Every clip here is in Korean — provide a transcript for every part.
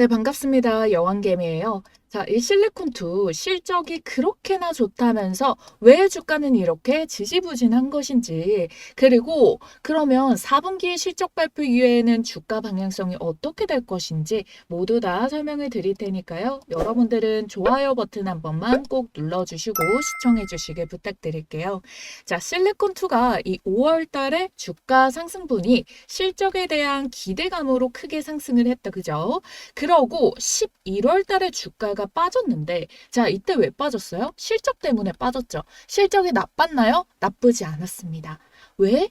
네, 반갑습니다. 여왕개미예요. 자, 이 실리콘2 실적이 그렇게나 좋다면서 왜 주가는 이렇게 지지부진한 것인지, 그리고 그러면 4분기 실적 발표 이후에는 주가 방향성이 어떻게 될 것인지 모두 다 설명을 드릴 테니까요. 여러분들은 좋아요 버튼 한 번만 꼭 눌러주시고 시청해 주시길 부탁드릴게요. 자, 실리콘2가 이 5월 달에 주가 상승분이 실적에 대한 기대감으로 크게 상승을 했다. 그죠? 그러고 11월 달에 주가가 빠졌는데 자 이때 왜 빠졌어요? 실적 때문에 빠졌죠. 실적이 나빴나요? 나쁘지 않았습니다. 왜?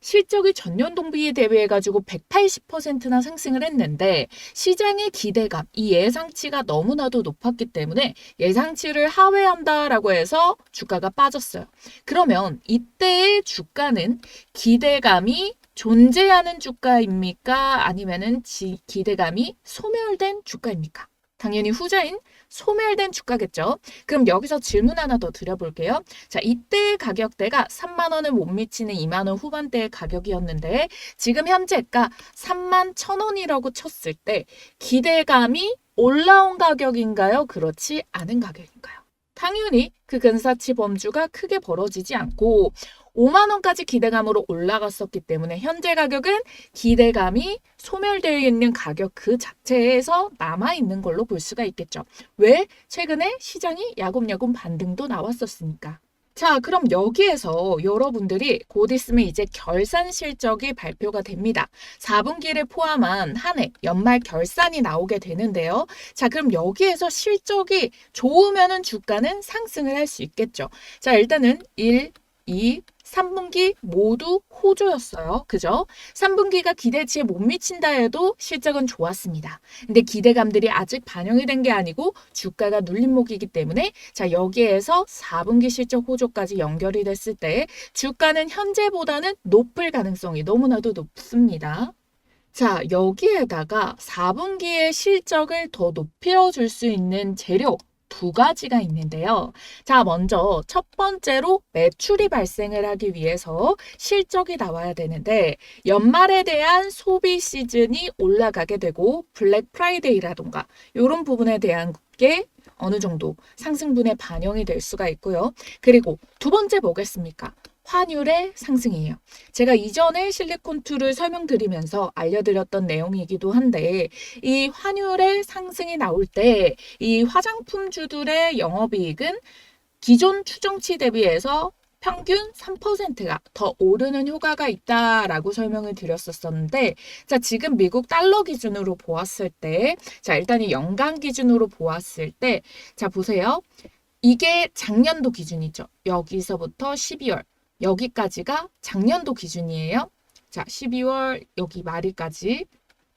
실적이 전년 동기에 대비해 가지고 180%나 상승을 했는데 시장의 기대감, 이 예상치가 너무나도 높았기 때문에 예상치를 하회한다라고 해서 주가가 빠졌어요. 그러면 이때의 주가는 기대감이 존재하는 주가입니까? 아니면은 지- 기대감이 소멸된 주가입니까? 당연히 후자인 소멸된 주가겠죠. 그럼 여기서 질문 하나 더 드려볼게요. 자, 이때 가격대가 3만 원을 못 미치는 2만 원 후반대의 가격이었는데 지금 현재가 3만 1천 원이라고 쳤을 때 기대감이 올라온 가격인가요? 그렇지 않은 가격인가요? 당연히 그 근사치 범주가 크게 벌어지지 않고 5만 원까지 기대감으로 올라갔었기 때문에 현재 가격은 기대감이 소멸되어 있는 가격 그 자체에서 남아 있는 걸로 볼 수가 있겠죠. 왜? 최근에 시장이 야금야금 반등도 나왔었으니까. 자, 그럼 여기에서 여러분들이 곧 있으면 이제 결산 실적이 발표가 됩니다. 4분기를 포함한 한 해 연말 결산이 나오게 되는데요. 자, 그럼 여기에서 실적이 좋으면은 주가는 상승을 할 수 있겠죠. 자, 일단은 1, 2, 3분기 모두 호조였어요. 그죠? 3분기가 기대치에 못 미친다 해도 실적은 좋았습니다. 근데 기대감들이 아직 반영이 된 게 아니고 주가가 눌림목이기 때문에 자, 여기에서 4분기 실적 호조까지 연결이 됐을 때 주가는 현재보다는 높을 가능성이 너무나도 높습니다. 자, 여기에다가 4분기의 실적을 더 높여 줄 수 있는 재료 두 가지가 있는데요. 자, 먼저 첫 번째로 매출이 발생을 하기 위해서 실적이 나와야 되는데 연말에 대한 소비 시즌이 올라가게 되고 블랙 프라이데이라던가 이런 부분에 대한 게 어느 정도 상승분에 반영이 될 수가 있고요. 그리고 두 번째 뭐겠습니까? 환율의 상승이에요. 제가 이전에 실리콘2를 설명드리면서 알려드렸던 내용이기도 한데 이 환율의 상승이 나올 때 이 화장품주들의 영업이익은 기존 추정치 대비해서 평균 3%가 더 오르는 효과가 있다라고 설명을 드렸었었는데, 자, 지금 미국 달러 기준으로 보았을 때, 자, 일단 이 연간 기준으로 보았을 때, 자, 보세요. 이게 작년도 기준이죠. 여기서부터 12월, 여기까지가 작년도 기준이에요. 자, 12월 여기 말일까지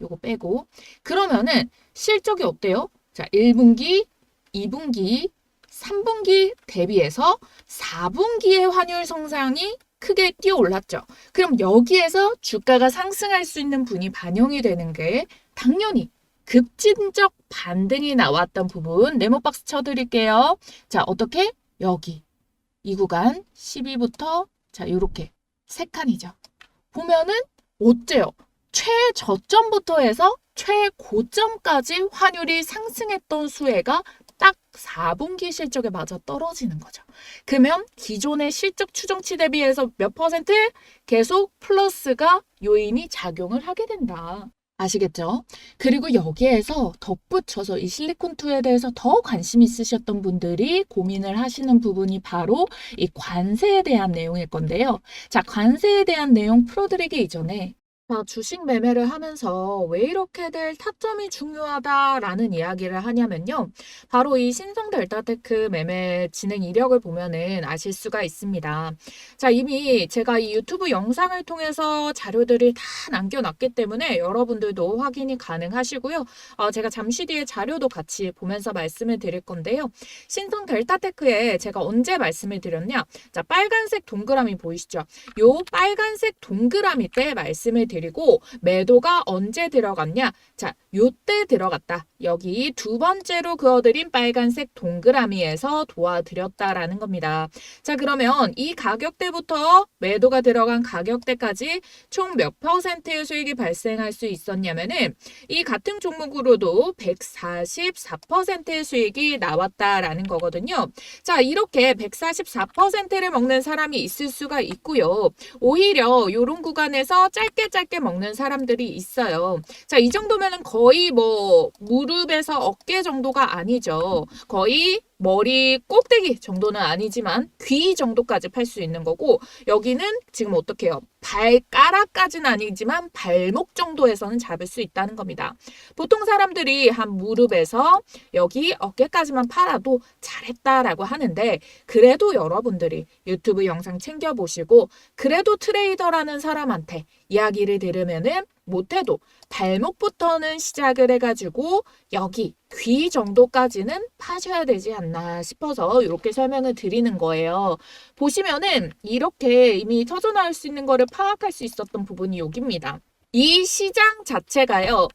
요거 빼고. 그러면은 실적이 어때요? 자, 1분기, 2분기, 3분기 대비해서 4분기의 환율 성장이 크게 뛰어 올랐죠. 그럼 여기에서 주가가 상승할 수 있는 분이 반영이 되는 게 당연히 급진적 반등이 나왔던 부분 네모박스 쳐드릴게요. 자, 어떻게? 여기 이 구간 12부터 자, 요렇게 세 칸이죠. 보면은 어째요? 최저점부터 해서 최고점까지 환율이 상승했던 수혜가 딱 4분기 실적에 맞아 떨어지는 거죠. 그러면 기존의 실적 추정치 대비해서 몇 퍼센트 계속 플러스가 요인이 작용을 하게 된다. 아시겠죠? 그리고 여기에서 덧붙여서 이 실리콘2에 대해서 더 관심 있으셨던 분들이 고민을 하시는 부분이 바로 이 관세에 대한 내용일 건데요. 자, 관세에 대한 내용 풀어드리기 이전에 자, 주식 매매를 하면서 왜 이렇게들 타점이 중요하다라는 이야기를 하냐면요. 바로 이 신성 델타테크 매매 진행 이력을 보면은 아실 수가 있습니다. 자, 이미 제가 이 유튜브 영상을 통해서 자료들을 다 남겨놨기 때문에 여러분들도 확인이 가능하시고요. 어, 제가 잠시 뒤에 자료도 같이 보면서 말씀을 드릴 건데요. 신성 델타테크에 제가 언제 말씀을 드렸냐? 자, 빨간색 동그라미 보이시죠? 요 빨간색 동그라미 때 말씀을 드렸 드리고 매도가 언제 들어갔냐? 자, 요때 들어갔다. 여기 두 번째로 그어드린 빨간색 동그라미에서 도와드렸다라는 겁니다. 자, 그러면 이 가격대부터 매도가 들어간 가격대까지 총 몇 퍼센트의 수익이 발생할 수 있었냐면은 이 같은 종목으로도 144%의 수익이 나왔다라는 거거든요. 자, 이렇게 144%를 먹는 사람이 있을 수가 있고요. 오히려 이런 구간에서 짧게 짧게 먹는 사람들이 있어요. 자, 이 정도면은 거의 뭐 무릎에서 어깨 정도가 아니죠. 거의 머리 꼭대기 정도는 아니지만 귀 정도까지 팔 수 있는 거고 여기는 지금 어떻게 해요? 발가락까지는 아니지만 발목 정도에서는 잡을 수 있다는 겁니다. 보통 사람들이 한 무릎에서 여기 어깨까지만 팔아도 잘했다라고 하는데 그래도 여러분들이 유튜브 영상 챙겨보시고 그래도 트레이더라는 사람한테 이야기를 들으면은 못해도 발목부터는 시작을 해가지고 여기 귀 정도까지는 파셔야 되지 않나 싶어서 이렇게 설명을 드리는 거예요. 보시면은 이렇게 이미 터져나올 수 있는 거를 파악할 수 있었던 부분이 여기입니다. 이 시장 자체가요.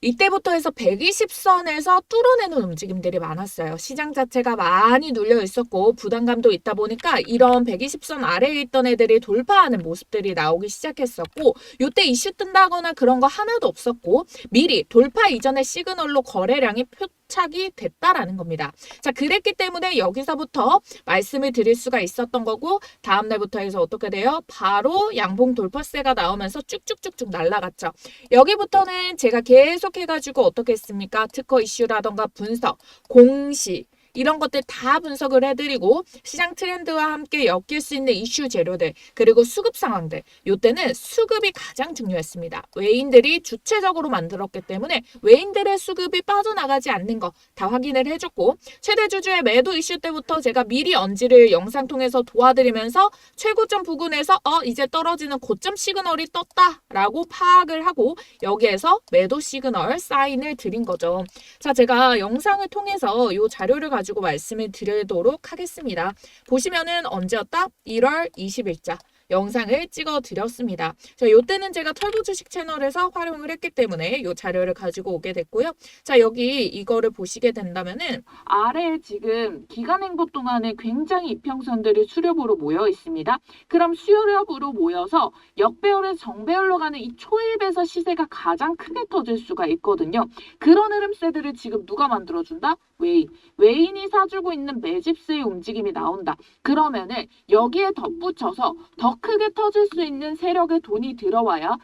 이때부터 해서 120선에서 뚫어내는 움직임들이 많았어요. 시장 자체가 많이 눌려 있었고 부담감도 있다 보니까 이런 120선 아래에 있던 애들이 돌파하는 모습들이 나오기 시작했었고 이때 이슈 뜬다거나 그런 거 하나도 없었고 미리 돌파 이전의 시그널로 거래량이 표 착이 됐다라는 겁니다. 자, 그랬기 때문에 여기서부터 말씀을 드릴 수가 있었던 거고 다음 날부터 해서 어떻게 돼요? 바로 양봉 돌파세가 나오면서 쭉쭉쭉쭉 날라갔죠. 여기부터는 제가 계속 해가지고 어떻게 했습니까? 특허 이슈라던가 분석, 공시, 이런 것들 다 분석을 해드리고 시장 트렌드와 함께 엮일 수 있는 이슈 재료들 그리고 수급 상황들 이때는 수급이 가장 중요했습니다. 외인들이 주체적으로 만들었기 때문에 외인들의 수급이 빠져나가지 않는 거 다 확인을 해줬고 최대 주주의 매도 이슈 때부터 제가 미리 언지를 영상 통해서 도와드리면서 최고점 부근에서 어 이제 떨어지는 고점 시그널이 떴다라고 파악을 하고 여기에서 매도 시그널 사인을 드린 거죠. 자 제가 영상을 통해서 이 자료를 가지고 말씀을 드리도록 하겠습니다. 보시면은 언제였다? 1월 20일자. 영상을 찍어 드렸습니다. 자, 요때는 제가 털보 주식 채널에서 활용을 했기 때문에 요 자료를 가지고 오게 됐고요. 자, 여기 이거를 보시게 된다면은 아래에 지금 기간 행보 동안에 굉장히 이평선들이 수렵으로 모여 있습니다. 그럼 수렵으로 모여서 역배열에서 정배열로 가는 이 초입에서 시세가 가장 크게 터질 수가 있거든요. 그런 흐름세들을 지금 누가 만들어준다? 외인. 외인이 사주고 있는 매집세의 움직임이 나온다. 그러면은 여기에 덧붙여서 더 크게 터질 수 있는 세력의 돈이 들어와야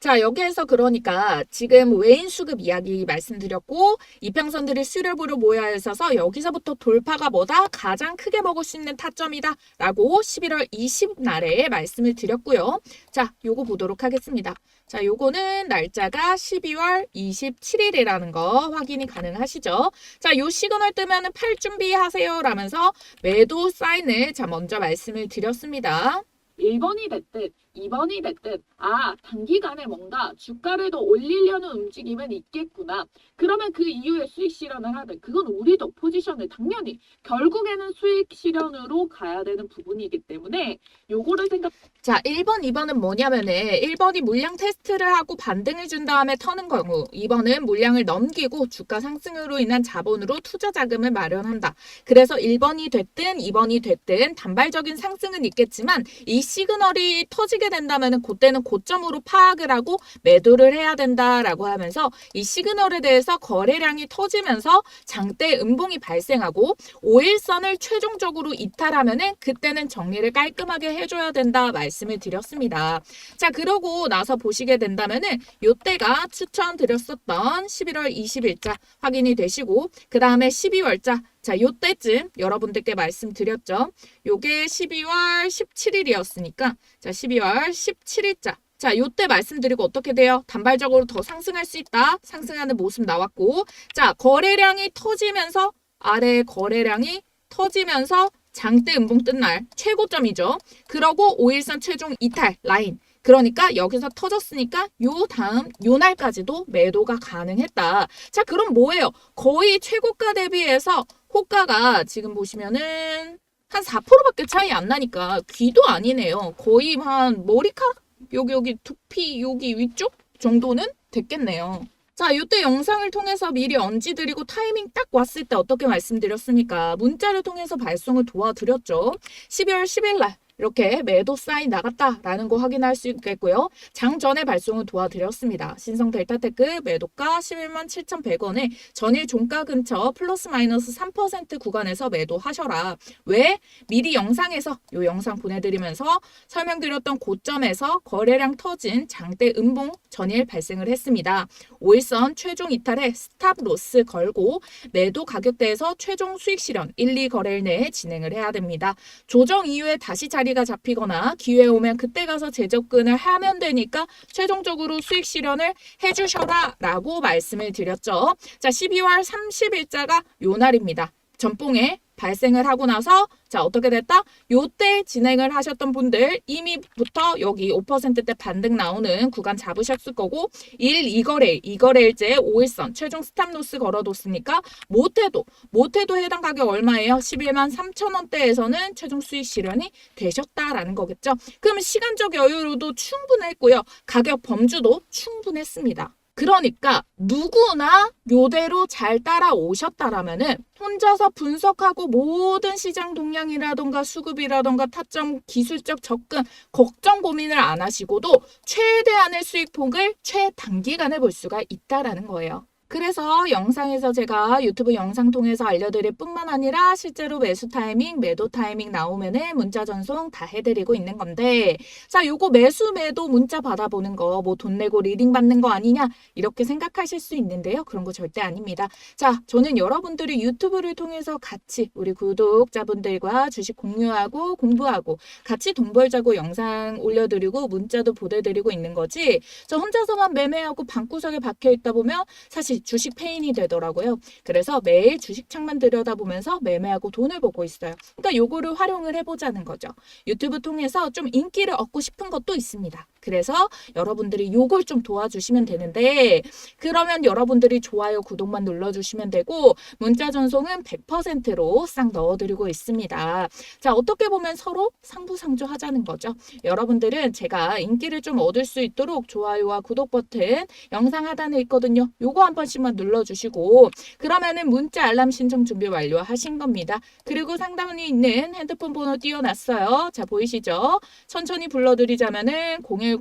자, 여기에서 그러니까 지금 외인 수급 이야기 말씀드렸고 이평선들이 수렵으로 모여 있어서 여기서부터 돌파가 뭐다? 가장 크게 먹을 수 있는 타점이다. 라고 11월 20날에 말씀을 드렸고요. 자, 요거 보도록 하겠습니다. 자, 요거는 날짜가 12월 27일이라는 거 확인이 가능하시죠? 자, 요 시그널 뜨면은 팔 준비하세요 라면서 매도 사인을 자, 먼저 말씀을 드렸습니다. 1번이 됐든 2번이 됐든 아 단기간에 뭔가 주가를 더 올리려는 움직임은 있겠구나. 그러면 그 이후에 수익 실현을 하든 그건 우리도 포지션을 당연히 결국에는 수익 실현으로 가야 되는 부분이기 때문에 요거를 생각 자, 1번, 2번은 뭐냐면은 1번이 물량 테스트를 하고 반등을 준 다음에 터는 경우 2번은 물량을 넘기고 주가 상승으로 인한 자본으로 투자 자금을 마련한다. 그래서 1번이 됐든 2번이 됐든 단발적인 상승은 있겠지만 이 시그널이 터지게 된다면은 그때는 고점으로 파악을 하고 매도를 해야 된다라고 하면서 이 시그널에 대해서 거래량이 터지면서 장대 음봉이 발생하고 5일선을 최종적으로 이탈하면은 그때는 정리를 깔끔하게 해줘야 된다 말씀을 드렸습니다. 자, 그러고 나서 보시게 된다면은 요때가 추천드렸었던 11월 20일자 확인이 되시고 그 다음에 12월자 자, 요때쯤 여러분들께 말씀드렸죠. 요게 12월 17일이었으니까 자, 12월 17일자 자, 요때 말씀드리고 어떻게 돼요? 단발적으로 더 상승할 수 있다. 상승하는 모습 나왔고 자, 거래량이 터지면서 아래 거래량이 터지면서 장대 음봉 뜬 날 최고점이죠. 그러고 5일선 최종 이탈 라인. 그러니까 여기서 터졌으니까 요 다음 요 날까지도 매도가 가능했다. 자, 그럼 뭐예요? 거의 최고가 대비해서 호가가 지금 보시면은 한 4%밖에 차이 안 나니까 귀도 아니네요. 거의 한 머리카락 여기 여기 두피 여기 위쪽 정도는 됐겠네요. 자, 이때 영상을 통해서 미리 언지드리고 타이밍 딱 왔을 때 어떻게 말씀드렸습니까? 문자를 통해서 발송을 도와드렸죠. 12월 10일 날 이렇게 매도 사인 나갔다라는 거 확인할 수 있겠고요. 장 전에 발송을 도와드렸습니다. 신성 델타테크 매도가 11만 7,100원에 전일 종가 근처 플러스 마이너스 3% 구간에서 매도하셔라. 왜? 미리 영상에서 이 영상 보내드리면서 설명드렸던 고점에서 거래량 터진 장대 음봉 전일 발생을 했습니다. 5일선 최종 이탈에 스탑 로스 걸고 매도 가격대에서 최종 수익 실현 1, 2거래일 내에 진행을 해야 됩니다. 조정 이후에 다시 자리 가 잡히거나 기회 오면 그때 가서 재접근을 하면 되니까 최종적으로 수익 실현을 해주셔라 라고 말씀을 드렸죠. 자, 12월 30일자가 요 날입니다. 전봉에 발생을 하고 나서 자 어떻게 됐다? 요때 진행을 하셨던 분들 이미부터 여기 5%대 반등 나오는 구간 잡으셨을 거고 1, 2거래, 2거래일째 5일선 최종 스탑로스 걸어뒀으니까 못해도 못해도 해당 가격 얼마예요? 11만 3천 원대에서는 최종 수익 실현이 되셨다라는 거겠죠. 그러면 시간적 여유로도 충분했고요. 가격 범주도 충분했습니다. 그러니까 누구나 요대로 잘 따라오셨다라면은 혼자서 분석하고 모든 시장 동향이라던가 수급이라던가 타점 기술적 접근 걱정 고민을 안 하시고도 최대한의 수익폭을 최단기간에 볼 수가 있다라는 거예요. 그래서 영상에서 제가 유튜브 영상 통해서 알려드릴 뿐만 아니라 실제로 매수 타이밍, 매도 타이밍 나오면은 문자 전송 다 해드리고 있는 건데 자, 요거 매수, 매도 문자 받아보는 거 뭐 돈 내고 리딩 받는 거 아니냐 이렇게 생각하실 수 있는데요. 그런 거 절대 아닙니다. 자, 저는 여러분들이 유튜브를 통해서 같이 우리 구독자분들과 주식 공유하고 공부하고 같이 돈 벌자고 영상 올려드리고 문자도 보내드리고 있는 거지 저 혼자서만 매매하고 방구석에 박혀 있다 보면 사실 주식 페인이 되더라고요. 그래서 매일 주식 창만 들여다보면서 매매하고 돈을 벌고 있어요. 그러니까 요거를 활용을 해보자는 거죠. 유튜브 통해서 좀 인기를 얻고 싶은 것도 있습니다. 그래서 여러분들이 요걸 좀 도와주시면 되는데 그러면 여러분들이 좋아요, 구독만 눌러주시면 되고 문자 전송은 100%로 싹 넣어드리고 있습니다. 자 어떻게 보면 서로 상부상조 하자는 거죠. 여러분들은 제가 인기를 좀 얻을 수 있도록 좋아요와 구독 버튼 영상 하단에 있거든요. 요거 한 번씩만 눌러주시고 그러면은 문자 알람 신청 준비 완료하신 겁니다. 그리고 상단에 있는 핸드폰 번호 띄워놨어요. 자 보이시죠? 천천히 불러드리자면은 010-4407에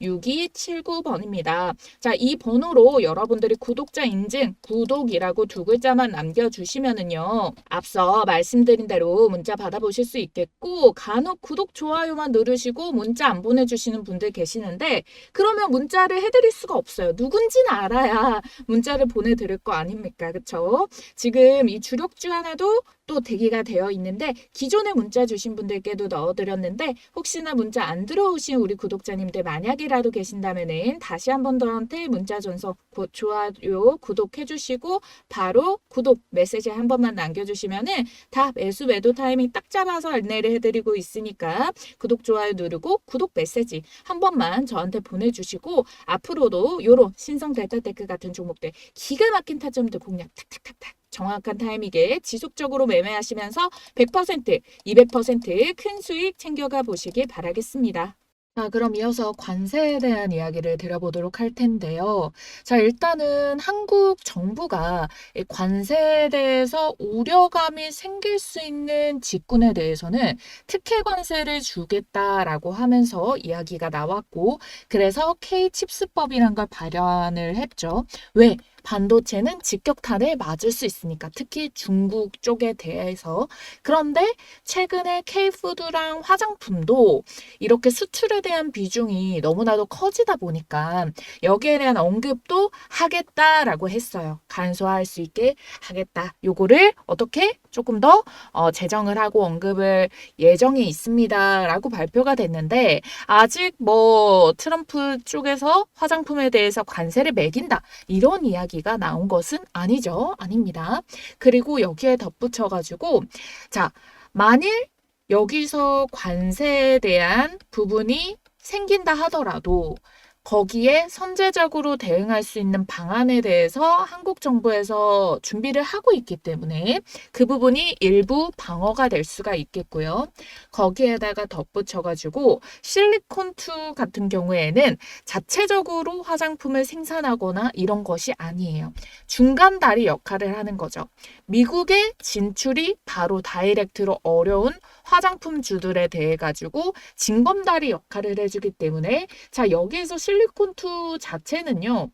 6279번입니다. 자, 이 번호로 여러분들이 구독자 인증, 구독이라고 두 글자만 남겨주시면은요. 앞서 말씀드린 대로 문자 받아보실 수 있겠고, 간혹 구독, 좋아요만 누르시고 문자 안 보내주시는 분들 계시는데, 그러면 문자를 해드릴 수가 없어요. 누군지는 알아야 문자를 보내드릴 거 아닙니까? 그쵸? 지금 이 주력 주간에도 또 대기가 되어 있는데 기존에 문자 주신 분들께도 넣어드렸는데 혹시나 문자 안 들어오신 우리 구독자님들 만약이라도 계신다면은 다시 한 번 더한테 문자 전송 고- 좋아요 구독해 주시고 바로 구독 메시지 한 번만 남겨주시면은 다 매수 매도 타이밍 딱 잡아서 안내를 해드리고 있으니까 구독 좋아요 누르고 구독 메시지 한 번만 저한테 보내주시고 앞으로도 요런 신성 델타 테크 같은 종목들 기가 막힌 타점들 공략 탁탁탁탁 정확한 타이밍에 지속적으로 매매하시면서 100%, 200%큰 수익 챙겨가 보시길 바라겠습니다. 자, 그럼 이어서 관세에 대한 이야기를 드려보도록 할 텐데요. 자, 일단은 한국 정부가 이 관세에 대해서 우려감이 생길 수 있는 직군에 대해서는 특혜 관세를 주겠다라고 하면서 이야기가 나왔고, 그래서 K-칩스법이란 걸 발현을 했죠. 왜? 반도체는 직격탄을 맞을 수 있으니까 특히 중국 쪽에 대해서 그런데 최근에 K푸드랑 화장품도 이렇게 수출에 대한 비중이 너무나도 커지다 보니까 여기에 대한 언급도 하겠다라고 했어요. 간소화할 수 있게 하겠다. 요거를 어떻게 조금 더 어, 제정을 하고 언급을 예정이 있습니다라고 발표가 됐는데 아직 뭐 트럼프 쪽에서 화장품에 대해서 관세를 매긴다 이런 이야기 가 나온 것은 아니죠. 아닙니다. 그리고 여기에 덧붙여가지고, 자, 만일 여기서 관세에 대한 부분이 생긴다 하더라도, 거기에 선제적으로 대응할 수 있는 방안에 대해서 한국 정부에서 준비를 하고 있기 때문에 그 부분이 일부 방어가 될 수가 있겠고요. 거기에다가 덧붙여가지고 실리콘2 같은 경우에는 자체적으로 화장품을 생산하거나 이런 것이 아니에요. 중간 다리 역할을 하는 거죠. 미국의 진출이 바로 다이렉트로 어려운 화장품주들에 대해 가지고 징검다리 역할을 해주기 때문에 자 여기에서 실 리콘2 자체는요.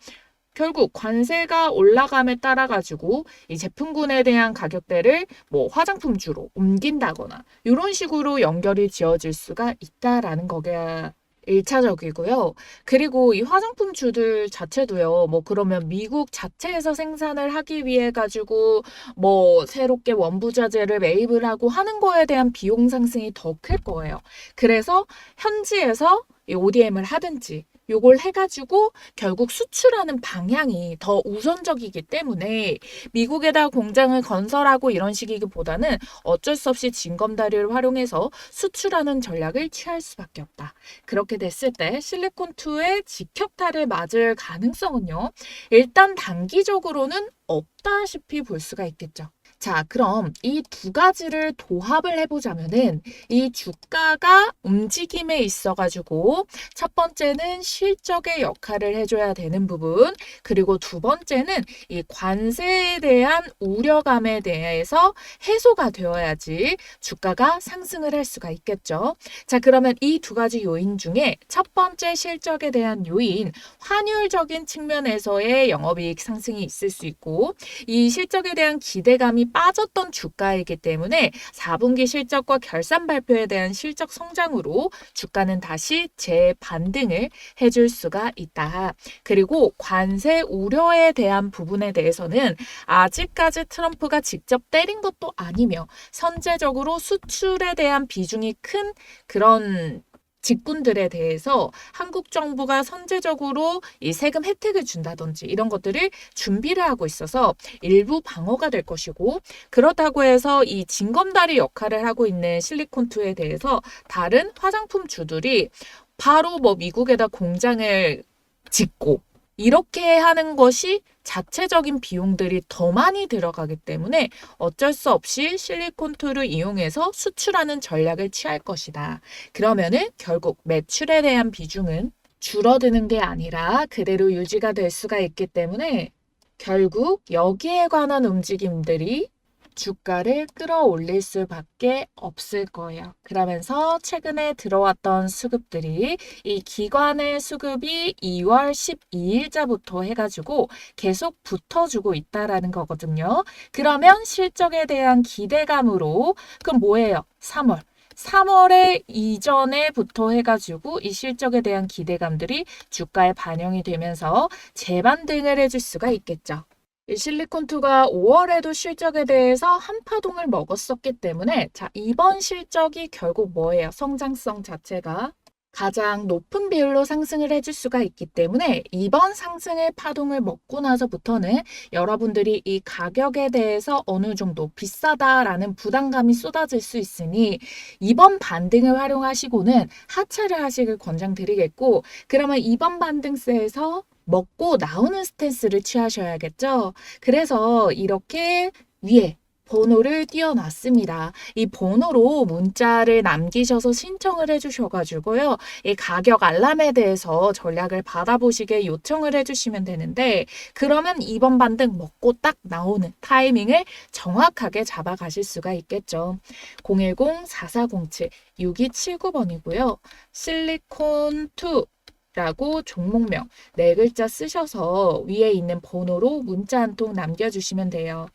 결국 관세가 올라감에 따라 가지고 이 제품군에 대한 가격대를 뭐 화장품주로 옮긴다거나 이런 식으로 연결이 지어질 수가 있다라는 거가 1차적이고요. 그리고 이 화장품 주들 자체도요. 뭐 그러면 미국 자체에서 생산을 하기 위해 가지고 뭐 새롭게 원부자재를 매입을 하고 하는 거에 대한 비용 상승이 더 클 거예요. 그래서 현지에서 이 ODM을 하든지 요걸 해가지고 결국 수출하는 방향이 더 우선적이기 때문에 미국에다 공장을 건설하고 이런 식이기보다는 어쩔 수 없이 징검다리를 활용해서 수출하는 전략을 취할 수밖에 없다. 그렇게 됐을 때 실리콘2의 직격탄을 맞을 가능성은요. 일단 단기적으로는 없다시피 볼 수가 있겠죠. 자, 그럼 이 두 가지를 도합을 해보자면은 이 주가가 움직임에 있어가지고 첫 번째는 실적의 역할을 해줘야 되는 부분, 그리고 두 번째는 이 관세에 대한 우려감에 대해서 해소가 되어야지 주가가 상승을 할 수가 있겠죠. 자, 그러면 이 두 가지 요인 중에 첫 번째 실적에 대한 요인, 환율적인 측면에서의 영업이익 상승이 있을 수 있고, 이 실적에 대한 기대감이 빠졌던 주가이기 때문에 4분기 실적과 결산 발표에 대한 실적 성장으로 주가는 다시 재반등을 해줄 수가 있다. 그리고 관세 우려에 대한 부분에 대해서는 아직까지 트럼프가 직접 때린 것도 아니며 선제적으로 수출에 대한 비중이 큰 그런 직군들에 대해서 한국 정부가 선제적으로 이 세금 혜택을 준다든지 이런 것들을 준비를 하고 있어서 일부 방어가 될 것이고 그렇다고 해서 이 징검다리 역할을 하고 있는 실리콘2에 대해서 다른 화장품 주들이 바로 뭐 미국에다 공장을 짓고 이렇게 하는 것이 자체적인 비용들이 더 많이 들어가기 때문에 어쩔 수 없이 실리콘2를 이용해서 수출하는 전략을 취할 것이다. 그러면은 결국 매출에 대한 비중은 줄어드는 게 아니라 그대로 유지가 될 수가 있기 때문에 결국 여기에 관한 움직임들이 주가를 끌어올릴 수밖에 없을 거예요. 그러면서 최근에 들어왔던 수급들이 이 기관의 수급이 2월 12일자부터 해가지고 계속 붙어주고 있다라는 거거든요. 그러면 실적에 대한 기대감으로 그럼 뭐예요? 3월. 3월에 이전에부터 해가지고 이 실적에 대한 기대감들이 주가에 반영이 되면서 재반등을 해줄 수가 있겠죠. 이 실리콘2가 5월에도 실적에 대해서 한 파동을 먹었었기 때문에 자 이번 실적이 결국 뭐예요? 성장성 자체가 가장 높은 비율로 상승을 해줄 수가 있기 때문에 이번 상승의 파동을 먹고 나서부터는 여러분들이 이 가격에 대해서 어느 정도 비싸다라는 부담감이 쏟아질 수 있으니 이번 반등을 활용하시고는 하차를 하시길 권장드리겠고 그러면 이번 반등세에서 먹고 나오는 스탠스를 취하셔야겠죠. 그래서 이렇게 위에 번호를 띄워놨습니다. 이 번호로 문자를 남기셔서 신청을 해주셔가지고요. 이 가격 알람에 대해서 전략을 받아보시게 요청을 해주시면 되는데, 그러면 이번 반등 먹고 딱 나오는 타이밍을 정확하게 잡아가실 수가 있겠죠. 010-4407-6279번이고요. 실리콘2 라고 종목명 네 글자 쓰셔서 위에 있는 번호로 문자 한 통 남겨주시면 돼요.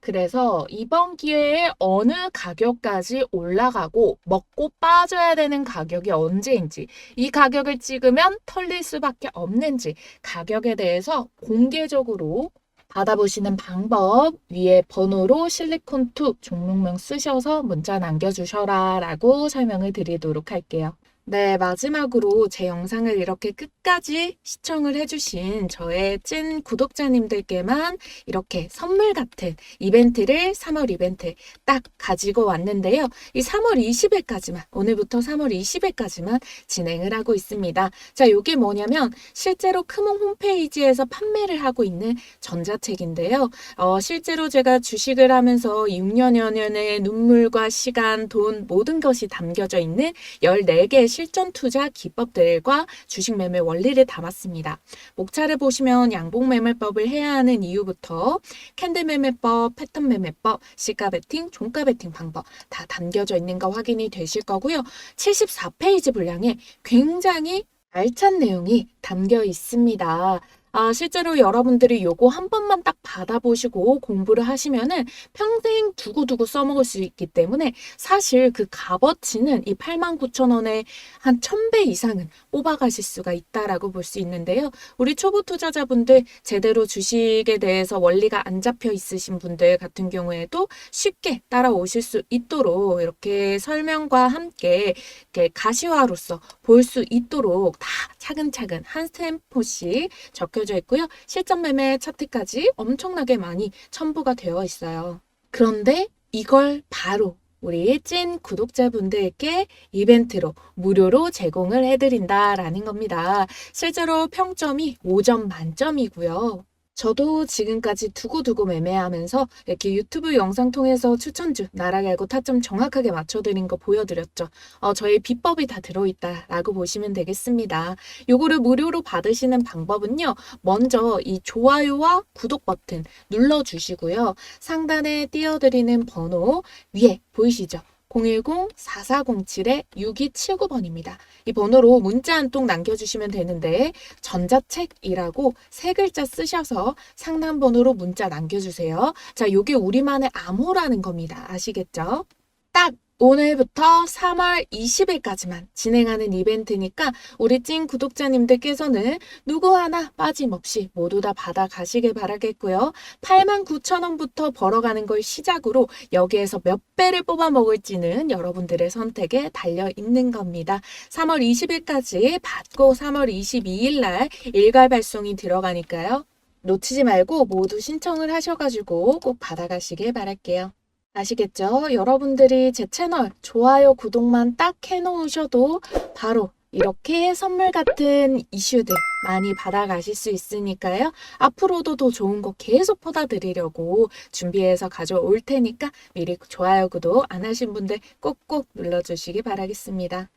그래서 이번 기회에 어느 가격까지 올라가고 먹고 빠져야 되는 가격이 언제인지 이 가격을 찍으면 털릴 수밖에 없는지 가격에 대해서 공개적으로 받아보시는 방법 위에 번호로 실리콘2 종목명 쓰셔서 문자 남겨주셔라 라고 설명을 드리도록 할게요. 네, 마지막으로 제 영상을 이렇게 끝까지 시청을 해주신 저의 찐 구독자님들께만 이렇게 선물 같은 이벤트를 3월 이벤트 딱 가지고 왔는데요. 이 3월 20일까지만, 오늘부터 3월 20일까지만 진행을 하고 있습니다. 자, 이게 뭐냐면 실제로 크몽 홈페이지에서 판매를 하고 있는 전자책인데요. 어, 실제로 제가 주식을 하면서 6년여 년의 눈물과 시간, 돈, 모든 것이 담겨져 있는 14개의 실전 투자 기법들과 주식 매매 원리를 담았습니다. 목차를 보시면 양봉 매매법을 해야 하는 이유부터 캔들 매매법, 패턴 매매법, 시가 베팅, 종가 베팅 방법 다 담겨져 있는 거 확인이 되실 거고요. 74페이지 분량에 굉장히 알찬 내용이 담겨 있습니다. 아, 실제로 여러분들이 요거 한 번만 딱 받아보시고 공부를 하시면은 평생 두고두고 써먹을 수 있기 때문에 사실 그 값어치는 이 89,000원에 한 1000배 이상은 뽑아가실 수가 있다라고 볼 수 있는데요. 우리 초보 투자자분들 제대로 주식에 대해서 원리가 안 잡혀 있으신 분들 같은 경우에도 쉽게 따라오실 수 있도록 이렇게 설명과 함께 이렇게 가시화로서 볼 수 있도록 다 차근차근 한 템포씩 적혀 져 있고요. 실전 매매 차트까지 엄청나게 많이 첨부가 되어 있어요. 그런데 이걸 바로 우리 찐 구독자분들께 이벤트로 무료로 제공을 해드린다라는 겁니다. 실제로 평점이 5점 만점이고요. 저도 지금까지 두고두고 매매하면서 이렇게 유튜브 영상 통해서 추천주, 나락 알고 타점 정확하게 맞춰드린 거 보여드렸죠. 어, 저의 비법이 다 들어있다라고 보시면 되겠습니다. 요거를 무료로 받으시는 방법은요. 먼저 이 좋아요와 구독 버튼 눌러주시고요. 상단에 띄워드리는 번호 위에 보이시죠? 010-4407-6279번입니다. 이 번호로 문자 한 통 남겨주시면 되는데 전자책이라고 세 글자 쓰셔서 상단 번호로 문자 남겨주세요. 자, 요게 우리만의 암호라는 겁니다. 아시겠죠? 딱 오늘부터 3월 20일까지만 진행하는 이벤트니까 우리 찐 구독자님들께서는 누구 하나 빠짐없이 모두 다 받아가시길 바라겠고요. 89,000원부터 벌어가는 걸 시작으로 여기에서 몇 배를 뽑아 먹을지는 여러분들의 선택에 달려 있는 겁니다. 3월 20일까지 받고 3월 22일 날 일괄 발송이 들어가니까요. 놓치지 말고 모두 신청을 하셔가지고 꼭 받아가시길 바랄게요. 아시겠죠? 여러분들이 제 채널 좋아요, 구독만 딱 해놓으셔도 바로 이렇게 선물 같은 이슈들 많이 받아가실 수 있으니까요. 앞으로도 더 좋은 거 계속 퍼다 드리려고 준비해서 가져올 테니까 미리 좋아요, 구독 안 하신 분들 꼭꼭 눌러주시기 바라겠습니다.